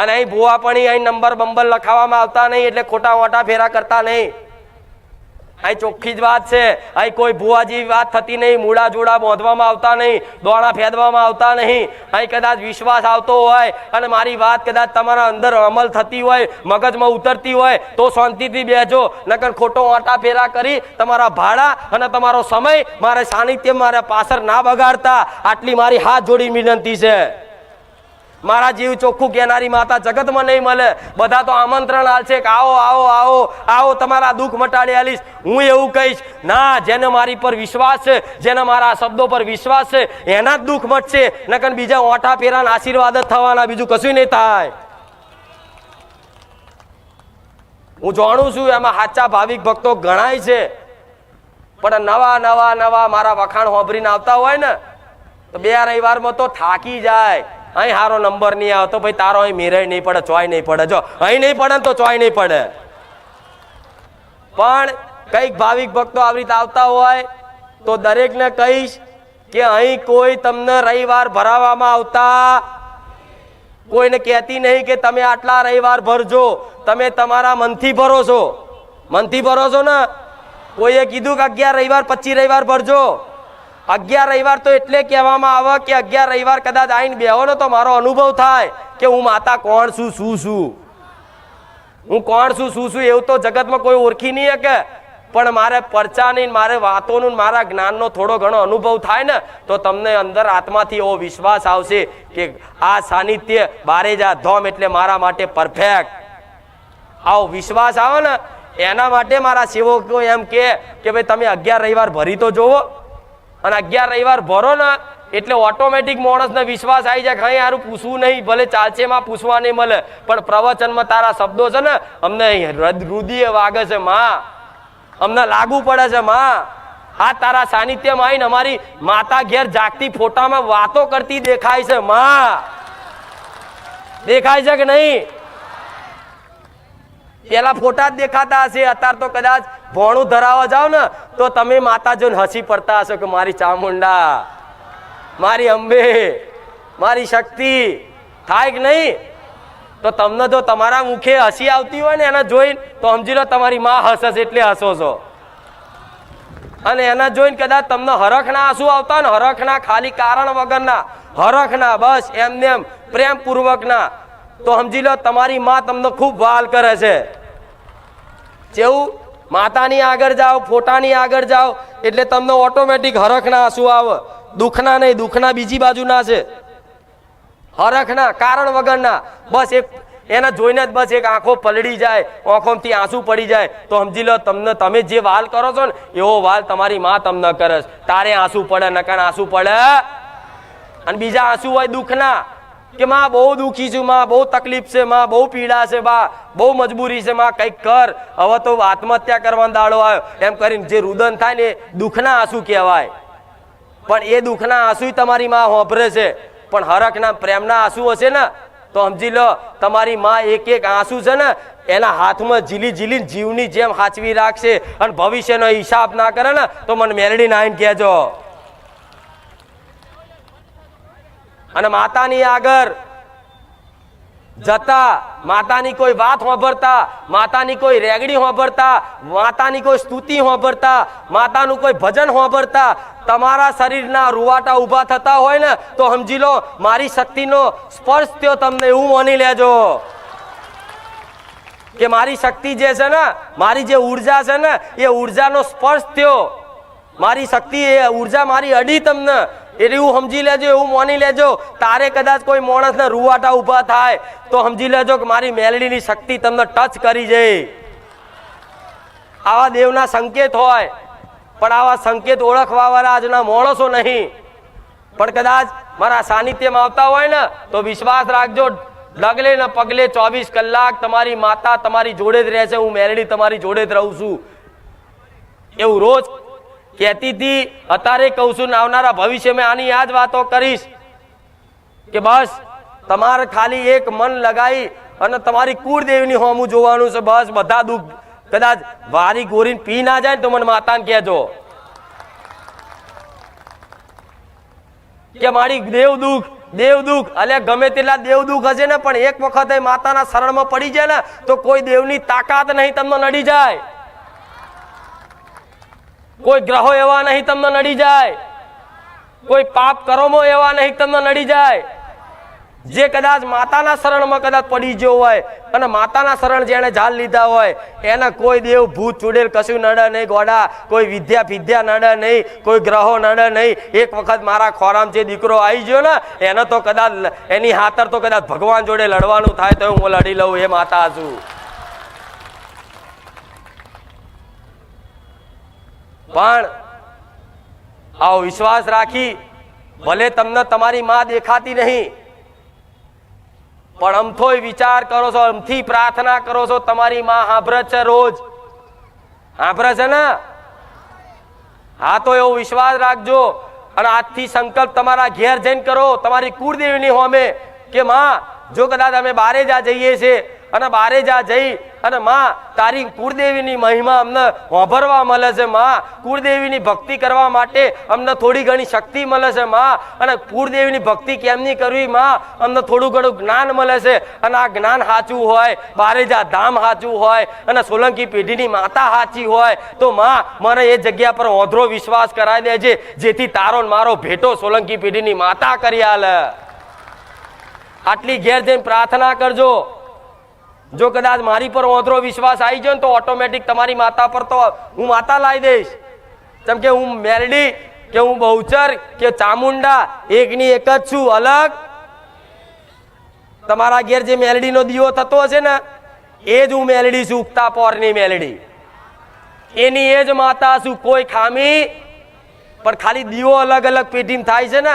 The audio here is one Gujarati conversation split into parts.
અને અહીં ભૂવા પણ અહીં નંબર બંબર લખાવવામાં આવતા નહીં એટલે ખોટા મોટા ફેરા કરતા નહીં. અહીં ચોખ્ખી જ વાત છે. અહીં કોઈ ભૂવા જેવી વાત થતી નહીં, મૂળા જોડા બાંધવામાં આવતા નહીં, દોણા ફેદવામાં આવતા નહીં. અહીં કદાચ વિશ્વાસ આવતો હોય અને મારી વાત કદાચ તમારા અંદર અમલ થતી હોય, મગજમાં ઉતરતી હોય, તો શાંતિથી બેજો. નકર ખોટો આટા ફેરા કરી તમારા ભાડા અને તમારો સમય મારે સાનિધ્ય મારે પાછળ ના બગાડતા. આટલી મારી હાથ જોડી વિનંતી છે. મારા જીવ ચોખ્ખું કહેનારી માતા જગતમાં નહીં મળે. બધા તો આમંત્રણ આલશે કે આવો આવો આવો આવો, તમારા દુઃખ મટાડી આલીશ. હું એવું કહીશ, ના, જેને મારી પર વિશ્વાસ છે, જેને મારા શબ્દો પર વિશ્વાસ છે, એના જ દુઃખ મટશે. નકર બીજા ઓઠા ફેરાના આશીર્વાદ જ થવાના, બીજું કશું નહીં થાય. હું જાણું છું એમાં સાચા ભાવિક ભક્તો ગણાય છે. પણ નવા નવા નવા મારા વખાણ હોભરીને આવતા હોય ને, તો બે રવિવારમાં તો થાકી જાય. અહીં સારો નંબર નહીં આવતો ભાઈ તારો અહીં મેરાય નહીં પડે, ચોય નહીં પડે. જો, અહીં નહીં પડે તો ચોય નહીં પડે. પણ કંઈક ભાવિક ભક્તો આવી રીતે આવતા હોય તો દરેકને કહીશ કે અહીં કોઈ તમને રવિવાર ભરાવવામાં આવતા કોઈને કહેતી નહીં કે તમે આટલા રવિવાર ભરજો, તમે તમારા મનથી ભરો છો. મનથી ભરો છો ને? કોઈએ કીધું કે અગિયાર રવિવાર, પચીસ રવિવાર ભરજો. અગિયાર રવિવાર તો એટલે કહેવામાં આવે કે અગિયાર રવિવાર કદાચ આવીને બેહો તો મારો અનુભવ થાય કે હું માતા કોણ છું, શું છું? હું કોણ છું, શું છું એવું તો જગતમાં કોઈ ઓળખી નહીં શકે. પણ મારે પરચાની મારે વાતોનું મારા જ્ઞાનનો થોડો ઘણો અનુભવ થાય ને, તો તમને અંદર આત્માથી એવો વિશ્વાસ આવશે કે આ સાનિધ્ય બારે જા ધોમ એટલે મારા માટે પરફેક્ટ આવો વિશ્વાસ આવે ને, એના માટે મારા સેવકો એમ કે કે ભાઈ તમે અગિયાર રવિવાર ભરી તો જોવો. અને અગિયાર રવિવાર ભરો ને, એટલે ઓટોમેટિક માણસને વિશ્વાસ આવી જાય કે અહીં સારું પૂછવું નહીં, ભલે ચાલશે માં પૂછવા નહીં મળે, પણ પ્રવચનમાં તારા શબ્દો છે ને, અમને રુદિય વાગે છે, માં. અમને લાગુ પડે છે, માં. આ તારા સાનિધ્યમાં આવીને અમારી માતા ઘેર જાગતી ફોટામાં વાતો કરતી દેખાય છે, માં. દેખાય છે કે નહીં? પેલા ફોટા જ દેખાતા હશે. અત્યારે તો કદાચ ભોણું ધરાવવા જાવ ને, તો તમે માતા જોઈને હસી પડતા હશો કે મારી ચામુંડા, મારી અંબે, મારી શક્તિ, થાય કે નહીં? તો તમને જો તમારા મુખે હસી આવતી હોય ને, એને જોઈને તો સમજી લો તમારી માં હસે છે એટલે હસો છો. અને એને જોઈને કદાચ તમને હરખના આંસુ આવતા ને, હરખના ખાલી કારણ વગરના, હરખના, બસ એમને એમ પ્રેમપૂર્વકના. તો સમજી લો તમારી માં તમને ખૂબ વાલ કરે છે. જેવું માતાની આગળ જાઓ, ફોટાની આગળ જાઓ, એટલે તમને ઓટોમેટિક હરખના આંસુ આવે. દુઃખના નહીં, દુઃખના બીજી બાજુના છે. હરખના, કારણ વગરના. બસ એક, એના જોઈને જ બસ એક આંખો પલળી જાય, આંખોમાંથી આંસુ પડી જાય. તો સમજી લો, તમને, તમે જે વાલ કરો છો ને, એવો વાલ તમારી માં તમને કરે તારે આંસુ પડે નકાણ આંસુ પડે. અને બીજા આંસુ હોય દુઃખના. કે માં બહુ દુઃખી છું, માં બહુ તકલીફ છે, માં બહુ પીડા છે બા બહુ મજબૂરી છે, માં કંઈક કર. હવે તો આત્મહત્યા કરવાનો દાડો આવ્યો. એમ કરીને જે રુદન થાય ને દુઃખના આંસુ કહેવાય. પણ એ દુઃખના આંસુ તમારી માં હોભરે છે. પણ હરખના પ્રેમના આંસુ હશે ને, તો સમજી લો, તમારી માં એક એક આંસુ છે ને, એના હાથમાં ઝીલી ઝીલી જીવની જેમ હાચવી રાખશે અને ભવિષ્યનો હિસાબ ના કરે ને, તો મને મેલડી નાઈન કહેજો. અને માતાની આગળ જતા, માતાની કોઈ વાત હોંભરતા માતાની કોઈ રેગડી હોંભરતા માતાની કોઈ સ્તુતિ હોંભરતા માતાનું કોઈ ભજન હોંભરતા તમારા શરીરના રૂવાટા ઊભા થતા હોય ને, તો સમજી લો, મારી શક્તિનો સ્પર્શ થયો તમને એવું માની લેજો. કે મારી શક્તિ જે છે ને, મારી જે ઊર્જા છે ને, એ ઉર્જાનો સ્પર્શ થયો. મારી શક્તિ એ ઊર્જા મારી અડી તમને. એટલે એવું સમજી લેજો, એવું માની લેજો. તારે કદાચ કોઈ માણસને રૂવાટા ઊભા થાય, તો સમજી લેજો કે મારી મેલડીની શક્તિ તમને ટચ કરી જાય આવા દેવના સંકેત હોય, પણ આવા સંકેત ઓળખવા વાળા આજના માણસો નહીં. પણ કદાચ મારા સાનિધ્યમાં આવતા હોય ને, તો વિશ્વાસ રાખજો, ડગલે ને પગલે ચોવીસ કલાક તમારી માતા તમારી જોડે જ રહેશે, હું મેલડી તમારી જોડે જ રહું છું. એવું રોજ કહેતી હતી અત્યારે કહું છું આવનારા ભવિષ્યમાં આની આ જ વાતો કરીશ. કે બસ, તમારે ખાલી એક મન લગાવી અને તમારી કુળદેવીની હોમું જોવાનું છે, બસ, બધા દુઃખ. કદાચ વારી ગોરીને પી ના જાય તો મને માતાને કહેજો. કે મારી દેવ દુઃખ દેવ દુઃખ અલે ગમે તેટલા દેવ દુઃખ હશે ને, પણ એક વખત માતાના શરણમાં પડી જાય ને, તો કોઈ દેવની તાકાત નહીં, તમને નડી જાય. કોઈ ગ્રહો એવા નહીં તમને નડી જાય. કોઈ પાપ કર્મો એવા નહીં તમને નડી જાય. જે કદાચ માતાના શરણમાં કદાચ પડી ગયો હોય અને માતાના શરણ જેણે ઝાલ લીધા હોય, એને કોઈ દેવ ભૂત, ચૂડેલ કશું નડે નહીં ગોડા, કોઈ વિદ્યા વિદ્યા નડે નહીં, કોઈ ગ્રહો નડે નહીં. એક વખત મારા ખોરામ જે દીકરો આવી ગયો ને, એને તો કદાચ એની હાથર તો કદાચ ભગવાન જોડે લડવાનું થાય તો હું લડી લઉં એ માતા છું પણ આવો વિશ્વાસ રાખી, ભલે તમને તમારી માં દેખાતી નહીં, પણ અમથોય વિચાર કરો છો, અમથી પ્રાર્થના કરો છો, તમારી માં સાંભળે છે રોજ. સાંભળે છે ને? હા, તો એવો વિશ્વાસ રાખજો અને આજથી સંકલ્પ તમારા ઘેર જઈને કરો. તમારી કુળદેવીની હોમે કે માં, જો કદાચ અમે બારે જા જઈએ છીએ અને બારે જા જઈ અને માં, તારી કુળદેવીની મહિમા અમને વાભરવા મળે છે, માં. કુળદેવીની ભક્તિ કરવા માટે અમને થોડી ઘણી શક્તિ મળે છે, માં. અને કુળદેવીની ભક્તિ કેમની કરવી, માં? અમને થોડું ઘણું જ્ઞાન મળે છે. અને આ જ્ઞાન સાચું હોય બારેજા ધામ સાચું હોય, અને સોલંકી પેઢીની માતા સાચી હોય, તો માં, મને એ જગ્યા પર ઓધરો વિશ્વાસ કરાવી દેજે, જેથી તારો મારો ભેટો સોલંકી પેઢીની માતા કરી આલે. આટલી ઘેર જઈને પ્રાર્થના કરજો. જો કદાચ મારી પર ઓધરો વિશ્વાસ આવી જાય ને તો ઓટોમેટિક તમારી માતા પર તો હું માતા લાવી દઈશ. જેમ કે હું મેરડી કે હું બહુચર કે ચામુંડા, એકની એક જ છું, અલગ. તમારા ઘેર જે મેલડીનો દીવો થતો હશે ને, એ જ હું મેલડી છું, ઉગતા પોરની મેલડી એની એ જ માતા છું, કોઈ ખામી. પણ ખાલી દીવો અલગ અલગ પેઢીમાં થાય છે ને,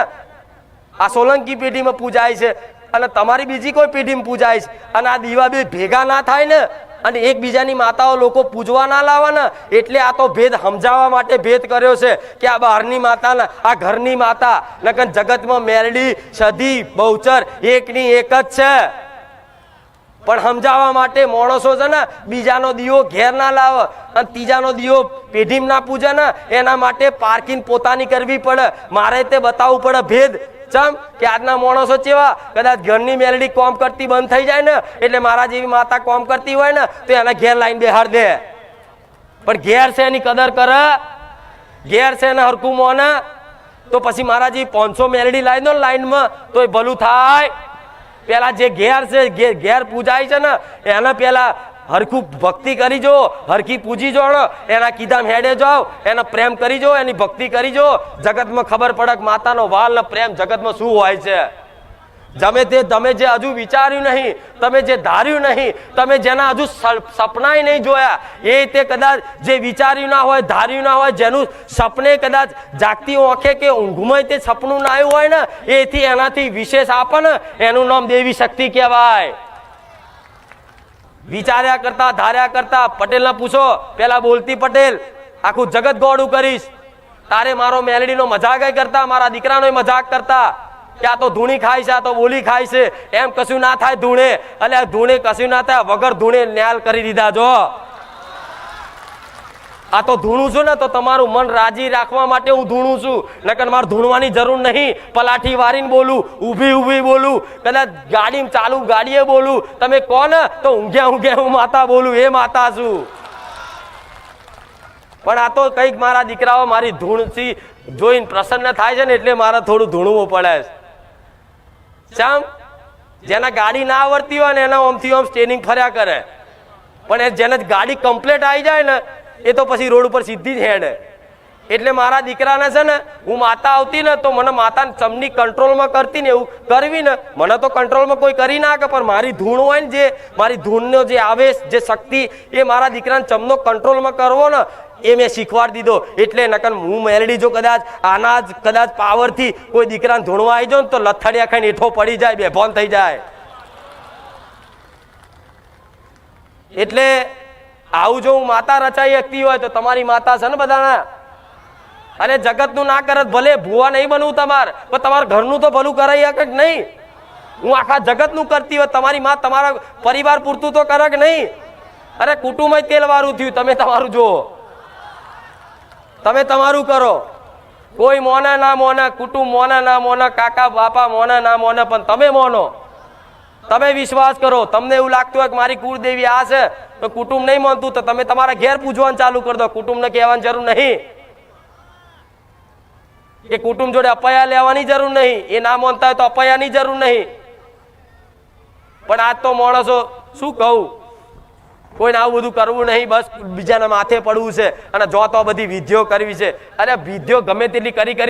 આ સોલંકી પેઢીમાં પૂજાય છે. અને તમારી બીજી કોઈ પેઢીમાં પૂજાય છે. અને આ દીવા બે ભેગા ના થાય ને, અને એકબીજાની માતાઓ લોકો પૂજવા ના લાવે ને એટલે આ તો ભેદ સમજાવવા માટે ભેદ કર્યો છે કે આ બહારની માતા ને, આ ઘરની માતા નકન જગતમાં મેરડી સધી બહુચર, એકની એક જ છે. પણ સમજાવવા માટે માણસો છે ને, બીજાનો દીવો ઘેર ના લાવે, અને ત્રીજાનો દીવો પેઢીમાં ના પૂજે ને, એના માટે પાર્કિંગ પોતાની કરવી પડે. મારે તે બતાવવું પડે ભેદ. ચમ કે આજના માણસો ચેવા? કદાચ ઘરની મેલડી કોમ કરતી બંધ થઈ જાય ને, એટલે મારા જેવી માતા કોમ કરતી હોય ને, તો એને ઘેર લાઈન બેહાડ દે. પણ ઘેર છે એની કદર કરે. ઘેર છે એને હરકું મોને. તો પછી મારા જેવી પાંચસો મેલડી લાવી દો લાઈનમાં તો એ ભલું થાય. પેલા જે ઘેર છે ઘેર પૂજાય છે ને, એને પેલા હરખું ભક્તિ કરી જો હરખી પૂજી જો એના કીધામ હેડે જાઓ, એનો પ્રેમ કરી જો, એની ભક્તિ કરી જો. જગતમાં ખબર પડે કે માતાનો વાલ પ્રેમ જગતમાં શું હોય છે? તમે તે તમે જે હજુ વિચાર્યું નહીં, તમે જે ધાર્યું નહીં, તમે જેના હજુ સપનાય નહીં જોયા, એ તે કદાચ જે વિચાર્યું ના હોય, ધાર્યું ના હોય, જેનું સપને કદાચ જાગતી ઓંખે કે ઊંઘમાં તે સપનું ના આવ્યું હોય ને, એથી એનાથી વિશેષ આપે ને એનું નામ દેવી શક્તિ કહેવાય. વિચાર્યા કરતા, ધાર્યા કરતા પટેલને પૂછો, પેલા બોલતી પટેલ, આખું જગત ગોળું કરીશ. તારે મારો મેલડીનો મજાક કરતા, મારા દીકરાનો મજાક કરતા. કે આ તો ધૂણી ખાય છે, આ તો બોલી ખાય છે. એમ કશું ના થાય ધૂણે. એટલે ધૂણે કશું ના થાય, વગર ધૂણે ન્યાલ કરી દીધા જો. આ તો ધૂણું છું ને, તો તમારું મન રાજી રાખવા માટે હું ધૂણું છું. નકર મારે ધૂણવાની જરૂર નહીં. પલાઠી વારીને બોલું, ઊભી ઊભી બોલું, કદાચ ગાડી ચાલુ ગાડીએ બોલું. તમે કોણ તો ઊંઘ્યા ઊંઘ્યા હું માતા બોલું, એ માતા છું. પણ આ તો કંઈક મારા દીકરાઓ મારી ધૂણથી જોઈને પ્રસન્ન થાય છે ને, એટલે મારે થોડું ધૂણવું પડે છે. શામ જેના ગાડી ના આવડતી હોય ને, એના ઓમથી ઓમ સ્ટેનિંગ ફર્યા કરે. પણ એ જેને ગાડી કમ્પ્લેટ આવી જાય ને એ તો પછી રોડ ઉપર સીધી જ હેડ. એટલે મારા દીકરાને છે ને, હું માતા આવતી ને તો મને માતા ચમની કંટ્રોલમાં કરતી ને એવું કરવી ને. મને તો કંટ્રોલમાં કોઈ કરી ના કે પણ મારી ધૂણ હોય ને જે, મારી ધૂણનો જે આવેશ, જે શક્તિ, એ મારા દીકરાને ચમનો કંટ્રોલમાં કરવો ને, એ મેં શીખવાડી દીધો. એટલે નકર હું મેલડી જો કદાચ આના જ કદાચ પાવરથી કોઈ દીકરાને ધૂણવા આવી જાઉં ને તો લથડિયા ખાઈને એઠો પડી જાય, બેભોન થઈ જાય. એટલે આવું જો હું માતા રચાઈ શકતી હોય તો તમારી માતા છે ને બધાના? અને જગતનું ના કરત, ભલે ભૂવા નહીં બનવું તમાર, પણ તમારા ઘરનું તો ભલું કરાઈ શકે કે નહીં. હું આખા જગતનું કરતી હોય તમારી માં તમારા પરિવાર પૂરતું તો કરે કે નહીં? અરે કુટુંબ તેલ વાળું થયું, તમે તમારું જુઓ. તમે તમારું કરો. કોઈ મોના ના મોના, કુટુંબ મોના ના મોના, કાકા, બાપા મોના ના મોના, પણ તમે મોનો. તમે વિશ્વાસ કરો, તમને એવું લાગતું હોય કે મારી કુળદેવી આ છે, તો કુટુંબ નહીં માનતું, તો તમે તમારા ઘેર પૂજવાનું ચાલુ કરી દો. કુટુંબને કહેવાની જરૂર નહીં. કે કુટુંબ જોડે અપયા લેવાની જરૂર નહીં. એ ના માનતા હોય તો અપાયાની જરૂર નહીં. પણ આજ તો માણસો, શું કહું? કોઈને આવું બધું કરવું નહીં, બસ બીજાના માથે પડવું છે. અને જો તો બધી વિધિઓ કરવી છે. અરે વિધિઓ ગમે તેટલી કરી કરી